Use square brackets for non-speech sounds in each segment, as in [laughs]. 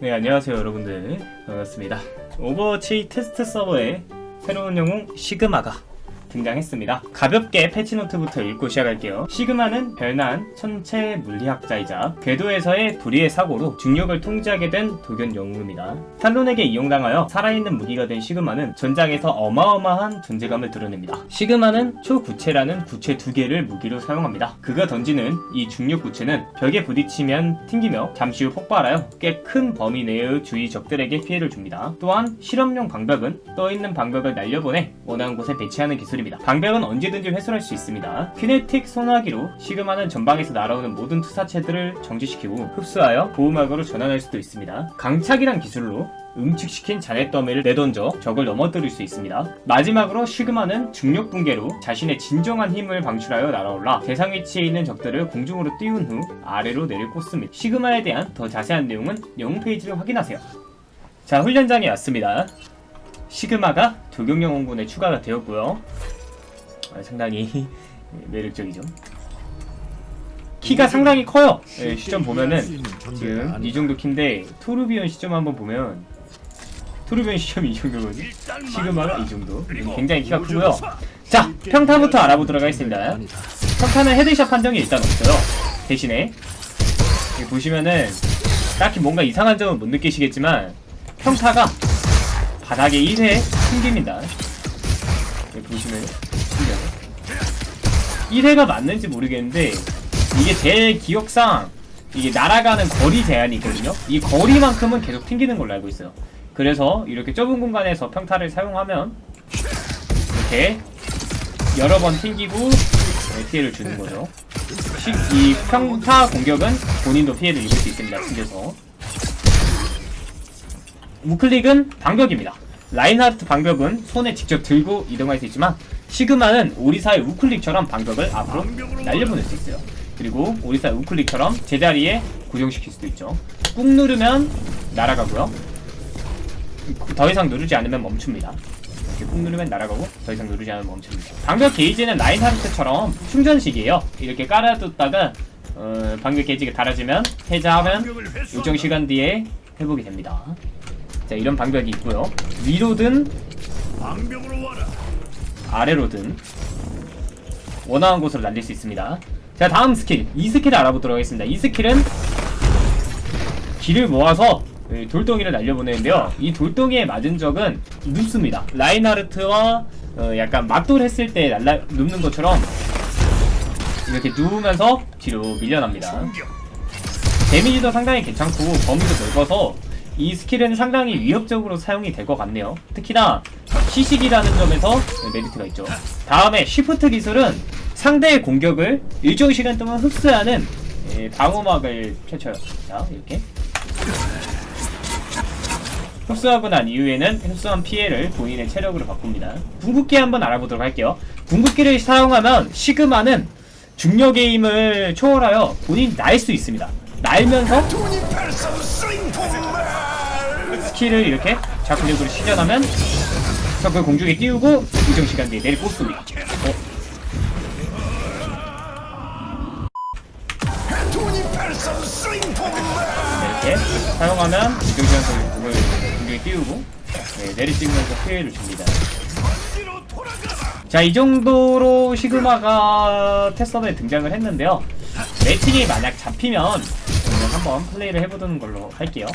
네 안녕하세요 여러분들. 반갑습니다. 오버워치 테스트 서버에 새로운 영웅 시그마가 등장했습니다. 가볍게 패치노트부터 읽고 시작할게요. 시그마는 별난 천체 물리학자이자 궤도에서의 불의의 사고로 중력을 통제하게 된 도견 영웅입니다. 탈론에게 이용당하여 살아있는 무기가 된 시그마는 전장에서 어마어마한 존재감을 드러냅니다. 시그마는 초구체라는 구체 두 개를 무기로 사용합니다. 그가 던지는 이 중력 구체는 벽에 부딪히면 튕기며 잠시 후 폭발하여 꽤 큰 범위 내의 주위 적들에게 피해를 줍니다. 또한 실험용 방벽은 떠있는 방벽을 날려보내 원하는 곳에 배치하는 기술 입니다. 방벽은 언제든지 훼손할 수 있습니다. 키네틱 소나기로 시그마는 전방에서 날아오는 모든 투사체들을 정지시키고 흡수하여 보호막으로 전환할 수도 있습니다. 강착이란 기술로 응축시킨 잔해 더미를 내던져 적을 넘어뜨릴 수 있습니다. 마지막으로 시그마는 중력 붕괴로 자신의 진정한 힘을 방출하여 날아올라 대상 위치에 있는 적들을 공중으로 띄운 후 아래로 내려 꽂습니다. 시그마에 대한 더 자세한 내용은 영웅 페이지를 확인하세요. 자, 훈련장에 왔습니다. 시그마가 도경영웅군에 추가가 되었고요. 아, 상당히 [laughs] 매력적이죠. 키가 상당히 커요. 네, 시점 보면은 지금 이 정도 키인데 토르비온 시점 한번 보면 토르비온 시점이 이 정도거든요. 시그마가 이 정도. 굉장히 키가 크고요. 자, 평타부터 알아보도록 하겠습니다. 평타는 헤드샷 판정이 일단 없어요. 대신에 보시면은 딱히 뭔가 이상한 점은 못 느끼시겠지만 평타가 바닥에 1회 튕깁니다. 여기 보시면 신기하죠? 1회가 맞는지 모르겠는데 이게 제 기억상 이게 날아가는 거리 제한이 있거든요. 이 거리만큼은 계속 튕기는 걸로 알고 있어요. 그래서 이렇게 좁은 공간에서 평타를 사용하면 이렇게 여러 번 튕기고 네, 피해를 주는 거죠. 시- 이 평타 공격은 본인도 피해를 입을 수 있습니다. 튕겨서. 우클릭은 방벽입니다. 라인하르트 방벽은 손에 직접 들고 이동할 수 있지만 시그마는 오리사의 우클릭처럼 방벽을 앞으로 날려보낼 수 있어요. 그리고 오리사의 우클릭처럼 제자리에 고정시킬 수도 있죠. 꾹 누르면 날아가고요. 더 이상 누르지 않으면 멈춥니다. 이렇게 꾹 누르면 날아가고 더 이상 누르지 않으면 멈춥니다. 방벽 게이지는 라인하르트처럼 충전식이에요. 이렇게 깔아뒀다가 어, 방벽 게이지가 닳아지면 해제하면 일정 시간 뒤에 회복이 됩니다. 자 이런 방벽이 있고요. 위로든. 아래로든 원하는 곳으로 날릴 수 있습니다. 자 다음 스킬 이 스킬을 알아보도록 하겠습니다. 이 스킬은 길을 모아서 이 돌덩이를 날려보내는데요. 이 돌덩이에 맞은 적은 눕습니다. 라인하르트와 어, 약간 맞돌 했을 때 날라 눕는 것처럼 이렇게 누우면서 뒤로 밀려납니다. 데미지도 상당히 괜찮고 범위도 넓어서 이 스킬은 상당히 위협적으로 사용이 될 것 같네요. 특히나 시식이라는 점에서 메리트가 있죠. 다음에 쉬프트 기술은 상대의 공격을 일정 시간 동안 흡수하는 예, 방어막을 펼쳐요. 자, 이렇게. 흡수하고 난 이후에는 흡수한 피해를 본인의 체력으로 바꿉니다. 궁극기 한번 알아보도록 할게요. 궁극기를 사용하면 시그마는 중력의 힘을 초월하여 본인이 날수 있습니다. 날면서 스킬을 이렇게 좌클릭으로 시전하면 적을 공중에 띄우고 일정 시간 뒤에 내리 꽂습니다. 어? 네, 이렇게 사용하면 일정 시간 동안 공을 공중에 띄우고 네, 내리 찍으면서 피해를 줍니다. 자, 이 정도로 시그마가 테스터에 등장을 했는데요. 매칭이 만약 잡히면 한번 플레이를 해보는 걸로 할게요.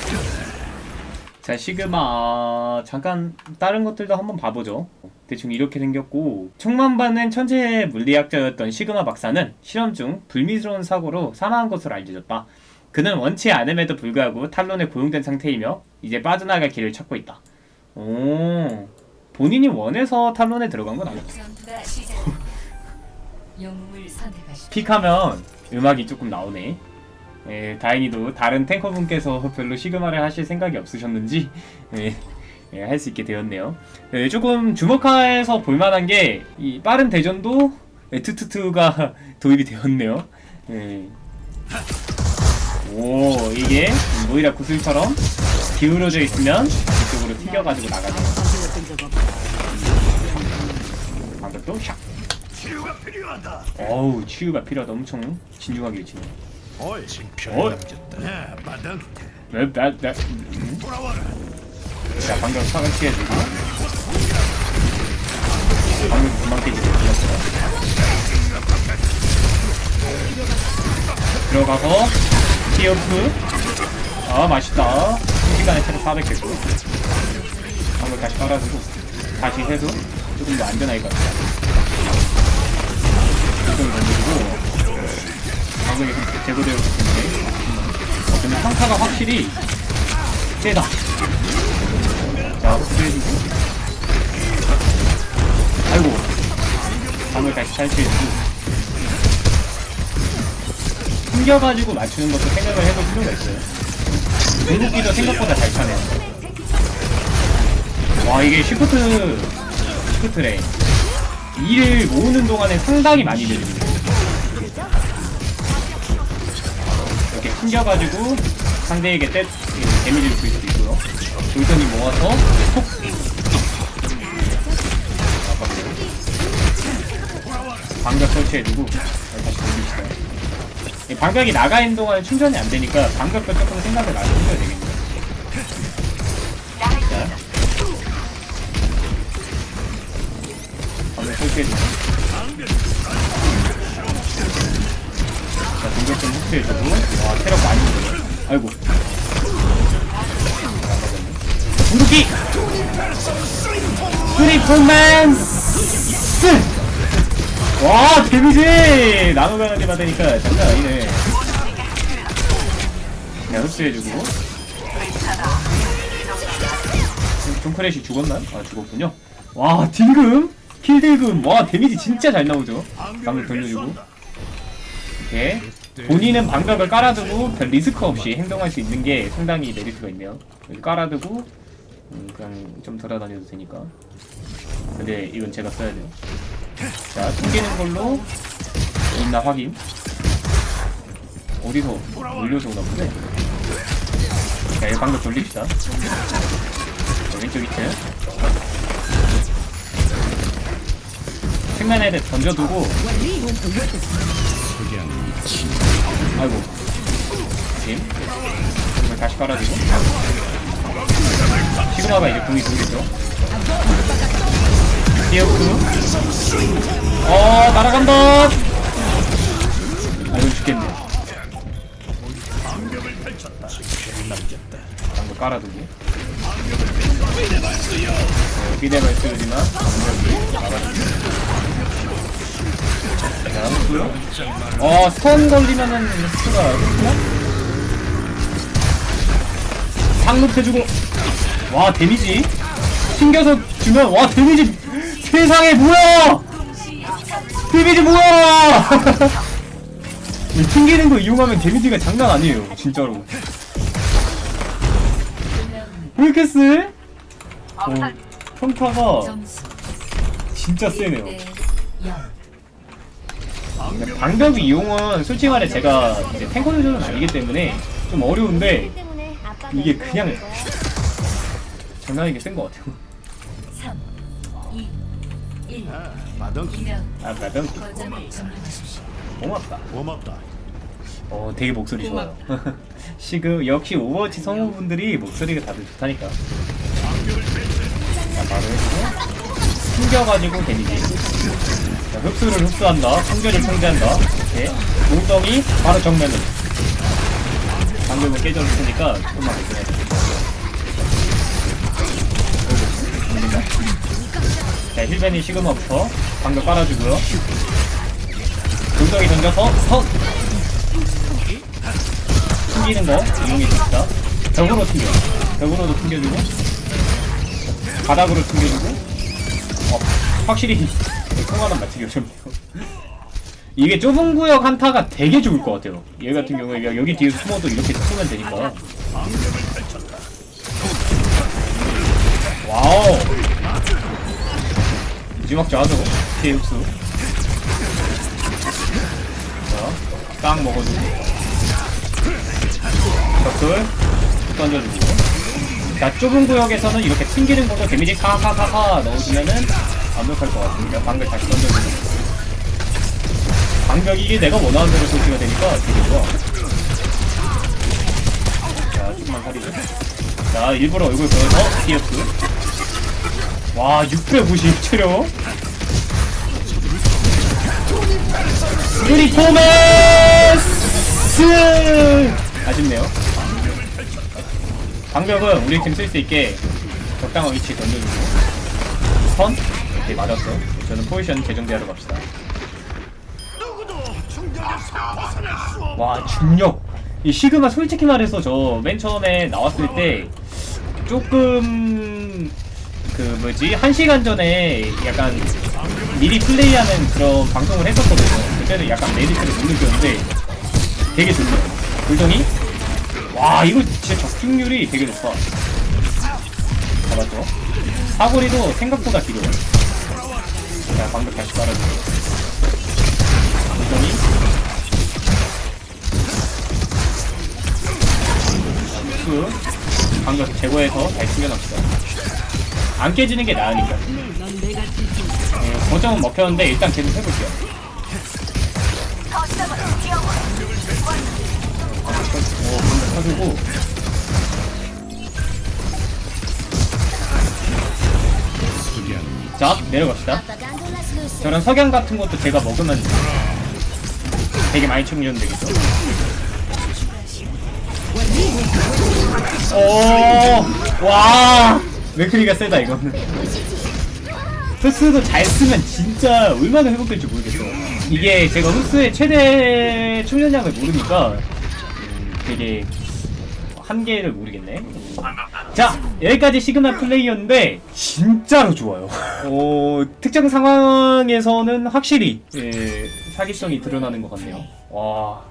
자, 시그마 잠깐 다른 것들도 한번 봐보죠. 대충 이렇게 생겼고 청만반은 천재 물리학자였던 시그마 박사는 실험 중 불미스러운 사고로 사망한 것으로 알려졌다. 그는 원치 않음에도 불구하고 탈론에 고용된 상태이며 이제 빠져나갈 길을 찾고 있다. 오, 본인이 원해서 탈론에 들어간 건 [laughs] 선택하시오. 픽하면 음악이 조금 나오네. 예, 다행히도 다른 탱커분께서 별로 시그마를 하실 생각이 없으셨는지 예, 예, 할 수 있게 되었네요. 예, 조금 주목해서 볼만한 게 이 빠른 대전도 에투투투가 [laughs] 도입이 되었네요. 예. 오 이게 모이라 구슬처럼 기울어져 있으면 이쪽으로 튀겨가지고 나가네요. 방금 샥. 치유가 필요하다. 어우 치유가 필요하다. 엄청 진중하게 치네. 어이. 남졌다. 야, 마당. 왜, 나, 나, 음? 자, 방금 상을 피해주고. 방금 깨지고 들렸어요. 들어가서, 티어프. 아, 맛있다. 시간에 체력 400 됐고. 방금 다시 깔아주고. 다시 해서 조금 더 안전하게 갑니다. 조금 던지고. 방금 이렇게 제거되었기 때문에. 어, 근데 평타가 확실히 세다. 자, 스트레이고 아이고. 방을 다시 탈취해주고. 숨겨가지고 맞추는 것도 생각을 해볼 필요가 있어요. 궁극기도 생각보다 잘 차네요. 와, 이게 시프트, 시프트래. 이를 모으는 동안에 상당히 많이 들립니다. 숨겨가지고 상대에게 때, 그 데미지를 줄 수도 있고요. 돌선이 모아서 톡! 방벽 설치해두고 다시 돌립시다. 이 방벽이 나가 있는 동안 충전이 안 되니까 방벽도 조금 생각을 많이 해줘야 되겠네요. 자. 방벽 설치해주고. 자, 공격 좀 흡수해주고. 와, 체력 많이 들어. 아이고. 궁극기! 트리플맨스! 와, 데미지! 나노 강아지 받으니까 장난 아니네. 그냥 흡수해주고. 존크래시 죽었나? 아, 죽었군요. 와, 딜금? 킬딜금. 와, 데미지 진짜 잘 나오죠? 방금 돌려주고. 이렇게. 본인은 방벽을 깔아두고 별 리스크 없이 행동할 수 있는 게 상당히 메리트가 있네요. 여기 깔아두고 음, 그냥 좀 돌아다녀도 되니까. 근데 이건 제가 써야 돼요. 자, 숨기는 걸로 있나 확인. 어디서 올려서 오나 보네. 자, 이 방벽 돌립시다. 자, 왼쪽 밑에. 생면에 던져두고 아이고. 팀 이걸 다시 깔아주고. 시그마가 이제 궁이 돌겠죠? 디어크 어 날아간다! 아 이거 죽겠네. 방금 깔아두고. 막아주고 자, 흡수요? 어, 스턴 걸리면은 흡수가 흡수나? 상급해주고. 와 데미지. 튕겨서 주면 와 데미지. 세상에 뭐야! 데미지 뭐야! [laughs] 이 튕기는 거 이용하면 데미지가 장난 아니에요 진짜로. 왜 이렇게 세? 어, 평타가 진짜 세네요 1대 0. 방벽 이용은 솔직히 말해 제가 이제 탱커 조절은 아니기 때문에 좀 어려운데 이게 그냥 장난이게 센 것 같아요 3, 2, 1. 마던 2면 아 거점을 점령하십시오. 고맙다 고맙다. 어 되게 목소리 좋아요 [laughs] 시그 역시 오버워치 성우분들이 목소리가 다들 좋다니까 자 바로 해주고 숨겨가지고 데미지 자, 흡수를 흡수한다. 청결을 청지한다. 이렇게. 몽덩이 바로 정면으로. 방금은 깨져줄 테니까 조금만 됩니다. 자 힐벤이 시그마부터. 방금 깔아주고요. 몽덩이 던져서 선! 튕기는 거. 이용해 줍시다. 벽으로 튕겨. 벽으로도 튕겨주고. 바닥으로 튕겨주고 어, 확실히 통화는 맞추기 어렵네요. 이게 좁은 구역 한타가 되게 좋을 것 같아요. 얘 같은 경우에 여기 뒤에 숨어도 이렇게 숨으면 되니까. 와우. 마지막 좌죠. 피해 흡수. 자, 딱 먹어주고. 벽돌 던져주고 자 좁은 구역에서는 이렇게 튕기는 것도 데미지 카카카카 넣어주면은 완벽할 것 같으니까 방벽 다시 던져주고 방벽이 이게 내가 원하는 대로 설치가 되니까 좋아 자 조금만 살리죠. 자, 일부러 얼굴 보여서 디어스. 와, 690 체력. 유리포메스! 아쉽네요. 방벽은 우리 팀 쓸 수 있게 적당한 위치에 던져주고. 선? 오케이, 맞았어. 저는 포지션 재정비하러 갑시다. 와 중력 이 시그마 솔직히 말해서 저 맨 처음에 나왔을 때 조금 그 뭐지 한 시간 전에 약간 미리 플레이하는 그런 방송을 했었거든요 그때는 약간 메리트를 못 느꼈는데 되게 좋네요 불덩이 와 이거 진짜 적중률이 되게 높아 잡았죠? 사거리도 생각보다 길어요. 자 방금 다시 깔아줄게요. 불덩이 수 방금 제거해서 잘 숨겨놓읍시다. 안 깨지는 게 나으니까. 네, 거점은 먹혔는데 일단 계속 해볼게요 터지고 자 내려갑시다 저런 석양 같은 것도 제가 먹으면 되게 많이 충전되겠죠 오, 와, 맥크리가 세다 이거는. 후스도 잘 쓰면 진짜 얼마나 회복될지 모르겠어. 이게 제가 후스의 최대 충전량을 모르니까 음, 되게 한계를 모르겠네. 자, 여기까지 시그마 플레이였는데 진짜로 좋아요. [laughs] 어, 특정 상황에서는 확실히 예, 사기성이 드러나는 것 같네요. 와.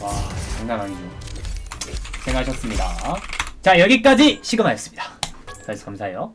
와 장난 아니죠 고생하셨습니다 자 여기까지 시그마였습니다. 다시 감사해요